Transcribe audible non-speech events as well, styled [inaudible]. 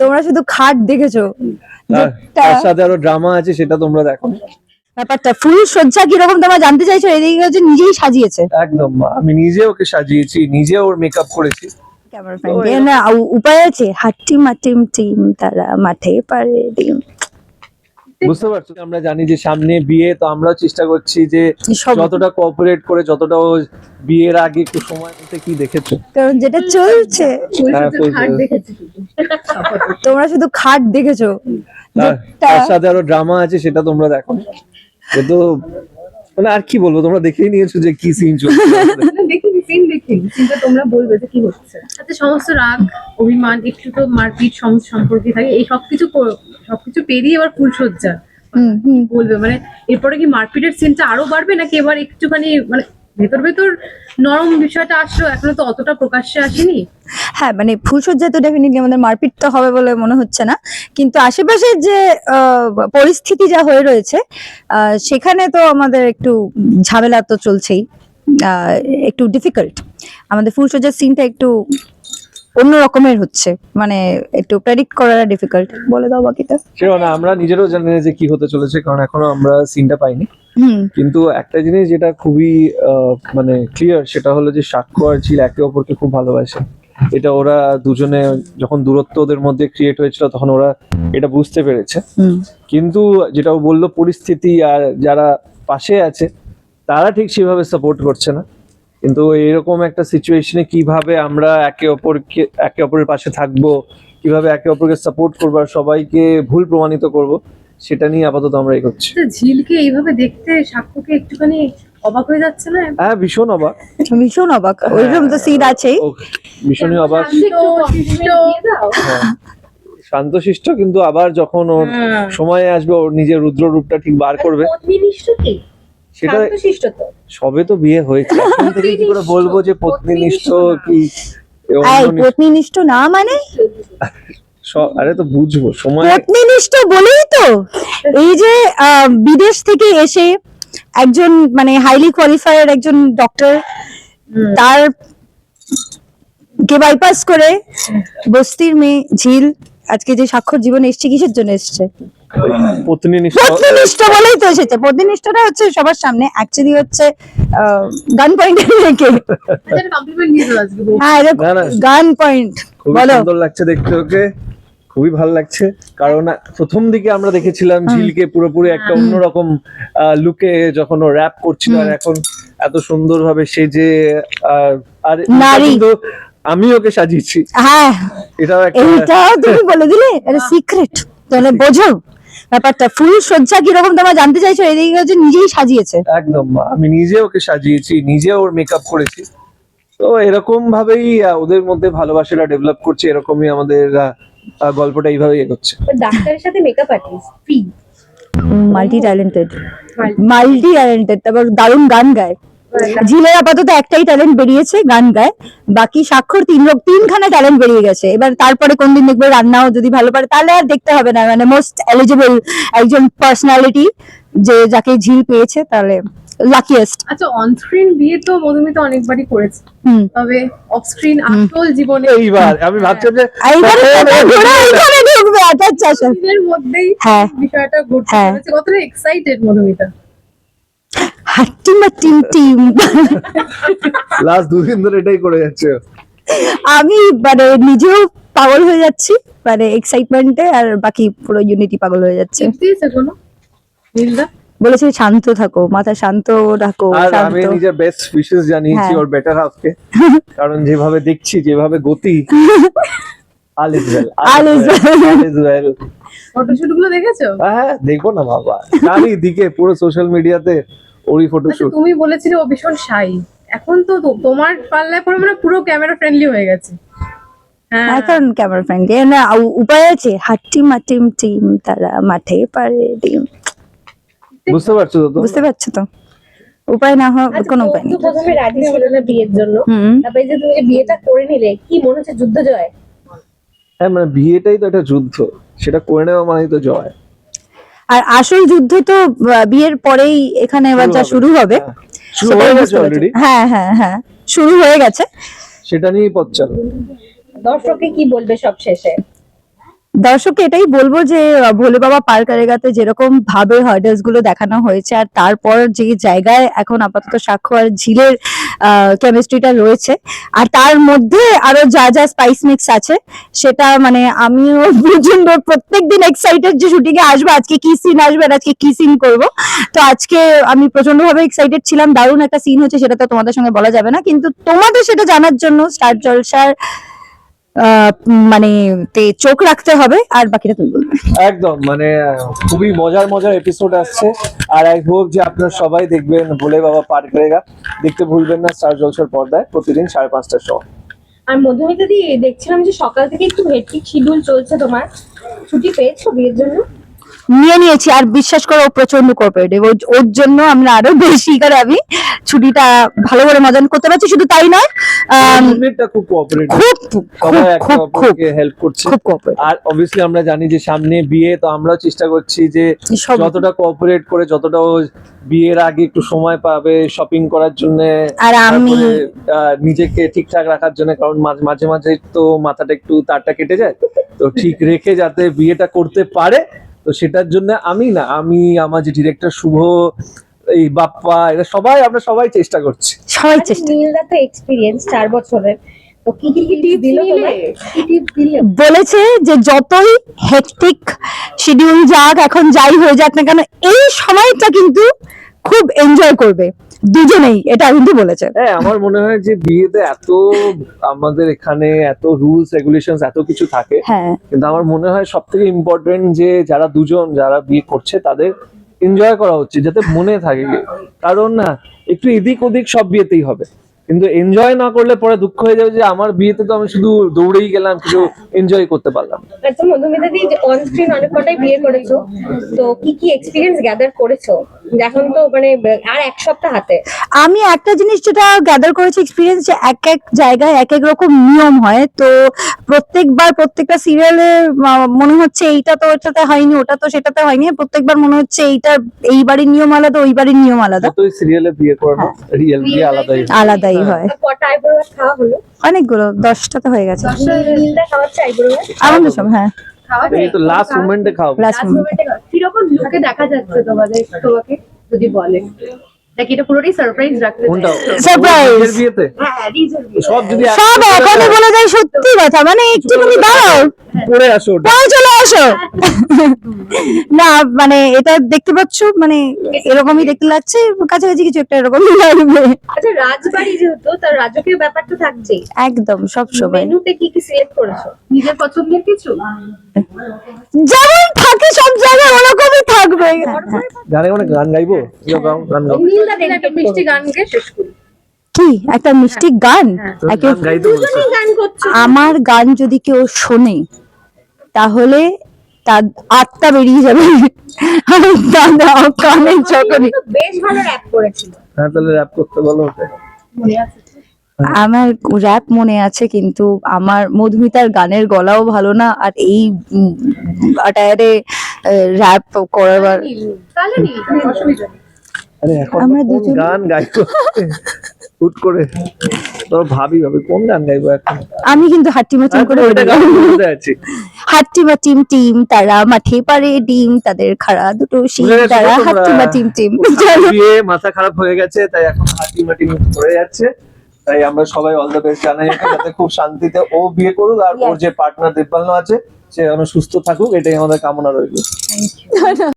তোমরা শুধু খাট দেখেছ। তার সাথে আরও ড্রামা আছে সেটা তোমরা দেখো। ব্যাপারটা ফুল সজ্জা কীরকম তোমরা জানতে চাইছো এদিকে হচ্ছে নিজেই সাজিয়েছে। একদম আমি নিজে ওকে সাজিয়েছি নিজে ওর মেকআপ করেছি। ক্যামেরা উপায় আছে? হাট্টি মাটিম টিম তারা মাঠে পারে ডিম বুঝতে পারছ? আমরা জানি যে সামনে বিয়ে তো আমরাও চেষ্টা করছি যে যতটা কোঅপারেট করে যতটা বিয়ের আগে একটু সময় দিতে কি দেখেছ? কারণ যেটা চলছে। হ্যাঁ, তোমরা শুধু খাট দেখেছ। তার- তার সাথে আরও ড্রামা আছে সেটা তোমরা দেখো। কিন্তু মানে আর কি বলব তোমরা দেখেই নিয়েছো যে কি সিন চলছে। দেখিনি সিন দেখিনি সিনটা তোমরা বলবে যে কি হচ্ছে। তাতে সমস্ত রাগ অভিমান একটু তো মারপিট সমস্ত সম্পর্কে থাকে এই সবকিছু সবকিছু পেরিয়ে এবার ফুলসজ্জা বলবে মানে এরপরে কি মারপিটের সিনটা আরও বাড়বে নাকি এবার একটুখানি মানে ভেতর ভেতর নরম বিষয়টা আসলো এখনও তো অতটা প্রকাশ্যে আসেনি? হ্যাঁ মানে ফুলসজ্জায় তো ডেফিনেটলি আমাদের মারপিট তো হবে বলে মনে হচ্ছে না। কিন্তু আশেপাশের যে পরিস্থিতি যা হয়ে রয়েছে সেখানে তো আমাদের একটু ঝামেলা তো চলছেই। একটু ডিফিকাল্ট আমাদের ফুলসজ্জার সিনটা একটু অন্য রকমের হচ্ছে। মানে একটু প্রেডিক্ট করাটা ডিফিকাল্ট বলে দাও বাকিটা। না আমরা নিজেরও জানি না যে কি হতে চলেছে কারণ এখনও আমরা সিনটা পাইনি। কিন্তু একটা জিনিস যেটা খুবই মানে ক্লিয়ার সেটা হলো যে সাক্ষ্য আর ঝিল একে অপরকে খুব ভালোবাসে। এটা ওরা দুজনে যখন দূরত্ব ওদের মধ্যে ক্রিয়েট হয়েছিল তখন ওরা এটা বুঝতে পেরেছে। কিন্তু যেটা ও বলল পরিস্থিতি আর যারা পাশে আছে তারা ঠিক সেভাবে সাপোর্ট করছে না। কিন্তু এরকম একটা সিচুয়েশনে কীভাবে আমরা একে অপরকে একে অপরের পাশে থাকব কীভাবে একে অপরকে সাপোর্ট করব আর সবাইকে ভুল প্রমাণিত করব সেটা নিয়ে আপাতত আমরা এগোচ্ছি। ঝিলকে এইভাবে দেখতে সাক্ষ্যকে একটুখানি অবাক হয়ে যাচ্ছে না? হ্যাঁ ভীষণ অবাক। ভীষণ অবাক। ওইরকম তো সিন আছেই। ভীষণই অবাক। হ্যাঁ। শান্তশিষ্ট কিন্তু আবার যখন ওর হ্যাঁ। সময় আসবে ওর নিজের রুদ্র রূপটা ঠিক বার করবে। সেটা সবে তো বিয়ে হয়েছে। এখন থেকে কি করে বলব যে পত্নীনিষ্ঠ কি? পত্নীনিষ্ঠ না মানে? আরে তো বুঝব সময় পত্নীনিষ্ঠ বলেই তো। এই যে আহ, বিদেশ থেকে এসে একজন মানে হাইলি কোয়ালিফাইড একজন ডক্টর তার কে বাইপাস করে বস্তির মেয়ে ঝিল আজকে যে স্বাক্ষর জীবনে এসছে কিসের জন্য এসছে? পত্নীনিষ্ঠ বলেই তো এসেছে। পত্নীনিষ্ঠটা হচ্ছে সবার সামনে। অ্যাকচুয়ালি হচ্ছে গান পয়েন্ট রেখে। হ্যাঁ। গান পয়েন্ট খুবই বলো। সুন্দর লাগছে দেখতে ওকে। খুবই ভালো লাগছে। কারণ প্রথম দিকে আমরা দেখেছিলাম ঝিলকে পুরোপুরি একটা অন্যরকম লুকে যখন ও র্যাপ করছিল আর এখন এত সুন্দর ভাবে সেজে আহ, আর। কিন্তু আমি ওকে সাজিয়েছি। হ্যাঁ। এটাও একটা এইটা তুমি [laughs] বলে দিলে এটা সিক্রেট তাহলে বোঝো ব্যাপারটা ফুল সজ্জা কীরকম তোমরা জানতে চাইছো এদিকে হচ্ছে নিজেই সাজিয়েছে। একদম আমি নিজে ওকে সাজিয়েছি নিজে ওর মেকআপ করেছি। তো এরকম ভাবেই ওদের মধ্যে ভালোবাসাটা ডেভেলপ করছে এরকমই আমাদের গল্পটা এইভাবেই এগোচ্ছে। ডাক্তারের সাথে makeup artist free multi talented multi talented তারপর দারুণ গান গায়। ঝিলের আপাতত একটাই ট্যালেন্ট বেরিয়েছে গান গায়। বাকি স্বাক্ষর তিন লোক তিনখানা ট্যালেন্ট বেরিয়ে গেছে। এবার তারপরে কোনদিন দেখবে রান্নাও যদি ভালো পারে তাহলে আর দেখতে হবে না। মানে মোস্ট এলিজিবল একজন পার্সোনালিটি যে যাকে ঝিল পেয়েছে তাহলে লাকিয়েস্ট আচ্ছা অন স্ক্রিন বিয়ে তো মধুমিতা অনেকবারই করেছে। হুম। তবে অফ স্ক্রিন আসল জীবনে এইবার আমি ভাবছিলাম যে এইবারে কথা ঘুরে এইখানে ঢুকবে আচ্ছা আচ্ছা আচ্ছা। দিনের মধ্যেই হ্যাঁ। বিষয়টা ঘটতে হ্যাঁ। কতটা এক্সাইটেড মধুমিতা? হাট্টিমা টিম টিম লাস্ট দুদিন ধরে এটাই করে যাচ্ছে। আমি মানে নিজেও পাগল হয়ে যাচ্ছি মানে এক্সাইটমেন্টে আর বাকি পুরো ইউনিটি পাগল হয়ে যাচ্ছে। টিপস দিয়েছে কোনো? নীলদা? বলেছে শান্ত থাকো মাথা শান্ত রাখো আর আমি নিজের বেস্ট উইশেস জানিয়েছি হ্যাঁ। ওর বেটার হাফকে [laughs] কারণ যেভাবে দেখছি যেভাবে গতি। All is well All is well. All is well ফটোশুটগুলো দেখেছ? হ্যাঁ দেখব না বাবা। চারিদিকে পুরো সোশ্যাল মিডিয়াতে ওরই আচ্ছা ফটোশুট তুমি বলেছিলে ও ভীষণ শাই এখন তো তোমার পাল্লায় পরে মানে পুরো ক্যামেরা ফ্রেন্ডলি হয়ে গেছে। হ্যাঁ। এখন ক্যামেরা ফ্রেন্ডলি না উপায় আছে? হাট্টি মাটিম টিম তারা মাঠে পারে ডিম। বুঝতে পারছ তো বুঝতে পারছ তো? উপায় না হওয়া কোনো উপায় নেই। আচ্ছা, প্রথমে রাজি ছিল না বিয়ের জন্য। তারপরে যে তুমি যে বিয়েটা করে নিলে কি মনে হচ্ছে যুদ্ধ জয়? হ্যাঁ মানে বিয়েটাই তো একটা যুদ্ধ। সেটা করে নেওয়া মানেই তো জয়। আর আসল যুদ্ধ তো বিয়ের পরেই এখানে এবার যা শুরু হবে হ্যাঁ। হয়ে হ্যাঁ হ্যাঁ হ্যাঁ শুরু হয়ে গেছে। সেটা নিয়েই পথ চালো। দর্শককে কি বলবে সব শেষে দর্শককে এটাই বলব যে ভোলে বাবা পার্ক আরেগাতে যেরকম ভাবে হার্ডেলসগুলো দেখানো হয়েছে, আর তারপর যে জায়গায় এখন আপাতত সাক্ষ্য আর ঝিলের কেমিস্ট্রিটা রয়েছে, আর তার মধ্যে আরও যা যা স্পাইস মিক্স আছে, সেটা মানে আমিও [laughs] প্রচণ্ড, প্রত্যেকদিন এক্সাইটেড যে শুটিং এ আসব, আজকে কি সিন আসবে আর আজকে কি সিন করব। তো আজকে আমি প্রচণ্ড ভাবে এক্সাইটেড ছিলাম, দারুণ একটা সিন হচ্ছে, সেটা তো তোমাদের সঙ্গে বলা যাবে না, কিন্তু তোমাদের সেটা জানার জন্য স্টার জলসার মানে তে চোখ রাখতে হবে আর বাকিটা তুমি বলবে। একদম মানে খুবই মজার মজার এপিসোড আসছে। আর আই হোপ যে আপনারা সবাই দেখবেন ভোলে বাবা পার করেগা দেখতে ভুলবেন না স্টার জলসার পর্দায় প্রতিদিন সাড়ে পাঁচটার সময় আর মধুমিতা দি দেখছিলাম যে সকাল থেকে একটু হেডটিক শিডিউল চলছে তোমার। ছুটি পেয়েছ বিয়ের জন্য? নিয়ে নিয়েছি আর বিশ্বাস করো ও প্রচণ্ড কোঅপারেটিভ ওর জন্য আমরা আরও বেশি করে আমি ছুটিটা ভালো করে মজা করতে পারছি। শুধু তাই নয় খুব খুব খুব হেল্প করছে। খুব আর অবভিয়াসলি আমরা জানি যে সামনে বিয়ে তো আমরাও চেষ্টা করছি যে যতটা কোঅপারেট করে যতটা বিয়ের আগে একটু সময় পাবে শপিং করার জন্য আর আমি নিজেকে ঠিকঠাক রাখার জন্য কারণ মাঝ- মাঝে মাঝে তো মাথাটা একটু তারটা কেটে যায়। তো ঠিক রেখে যাতে বিয়েটা করতে পারে তো সেটার জন্য আমি না আমি আমার যে ডিরেক্টর শুভ এই বাপ্পা এরা সবাই আমরা সবাই চেষ্টা করছি। সবাই চেষ্টা নীলদা তো এক্সপিরিয়েন্স চার বছরের। তো কি কি কি টিপস দিল? কি টিপস দিলে? বলেছে যে যতই হেকটিক শিডিউল যাক এখন যাই হয়ে যাক না কেন এই সময়টা কিন্তু খুব এনজয় করবে। দুজনেই এটা কিন্তু বলেছে। হ্যাঁ আমার মনে হয় যে বিয়েতে এত আমাদের এখানে এত রুলস রেগুলেশন এত কিছু থাকে। হ্যাঁ। কিন্তু আমার মনে হয় সব থেকে ইম্পর্টেন্ট যে যারা দুজন যারা বিয়ে করছে তাদের এনজয় করা হচ্ছে যাতে মনে থাকে। কারণ না একটু এদিক ওদিক সব বিয়েতেই হবে। কিন্তু এনজয় না করলে পরে দুঃখ হয়ে যাবে যে আমার বিয়েতে তো আমি শুধু দৌড়েই গেলাম কিছু এনজয় করতে পারলাম। আচ্ছা মধুমিতা দি অন স্ক্রিন অনেক কটাই বিয়ে করেছ তো কি কি এক্সপিরিয়েন্স গ্যাদার করেছ? এখন তো মানে আর এক সপ্তাহ হাতে। আমি একটা জিনিস যেটা গ্যাদার করেছি এক্সপিরিয়েন্স যে এক এক জায়গায় এক এক রকম নিয়ম হয় তো প্রত্যেকবার প্রত্যেকটা সিরিয়ালে মনে হচ্ছে এইটা তো ওটাতে হয়নি ওটা তো সেটাতে হয়নি প্রত্যেকবার মনে হচ্ছে এইটা এই বাড়ির নিয়ম আলাদা ওই বাড়ির নিয়ম আলাদা। যতই সিরিয়ালে বিয়ে করানো রিয়েল বিয়ে আলাদাই হয়। হয়। আইব্রো খাওয়া হলো? অনেকগুলো দশটা তো হয়ে গেছে। আমাদের সব হ্যাঁ। তো লাস্ট মোমেন্টে খাওয়াবো লাস্ট কীরকম লুকে দেখা যাচ্ছে তোমাদের তোমাকে যদি বলে? নাকি এটা পুরোটাই সারপ্রাইজ রাখতে কোনটা? চাইছো? [laughs] Surprise! নিজের বিয়েতে? হ্যাঁ সব যদি সব এখনই বলে যায় সত্যি কথা মানে একটুখানি দাঁড়াও। পরে আসো পরে চলে আসো। [laughs] না মানে এটা দেখতে পাচ্ছ মানে এরকমই দেখতে লাগছে কাছাকাছি কিছু একটা এরকমই লাগবে। আচ্ছা রাজবাড়ি যেহেতু তার রাজকীয় ব্যাপার তো থাকছেই। একদম সব সময়। মেনুতে কি কি সিলেক্ট করেছ? নিজের পছন্দের কিছু? যেমন থাকে সব জায়গায় ওরকমই থাকবে। গানে গানে গান গাইবো? ইয়ো গান গাও? নীলদা একটা মিষ্টি গান গেয়ে শেষ করি। কি? একটা মিষ্টি গান করছ? আমার গান যদি কেউ শোনে তাহলে তার আত্মা বেরিয়ে যাবে। দাদা কানে যখনই বেশ ভালো র্যাপ করেছিল। হ্যাঁ তাহলে র্যাপ করতে বলো মনে আছে আমার র্যাপ মনে আছে কিন্তু আমার মধুমিতার গানের গলাও ভালো না আর এই আটায়ারে র্যাপ করাবার আমরা দুজনে- গান গাইবো? হুট করে তোর ভাবি ভাবে কোন গান গাইবো এখন? আমি কিন্তু হাট্টিমা টিম করে গান আছি। হাট্টিমা টিম টিম তারা মাঠে পারে ডিম তাদের খাড়া দুটো শিম তো তারা তোমরা? হাট্টিমা টিম। বিয়ে [laughs] মাথা খারাপ হয়ে গেছে তাই এখন হাঁটি মাটি পড়ে যাচ্ছে। তাই আমরা সবাই অল দ্য বেস্ট জানাই যাতে খুব শান্তিতে ও বিয়ে করুক আর ওর যে পার্টনার দেবপালন আছে সে যেন সুস্থ থাকুক এটাই আমাদের কামনা রইল।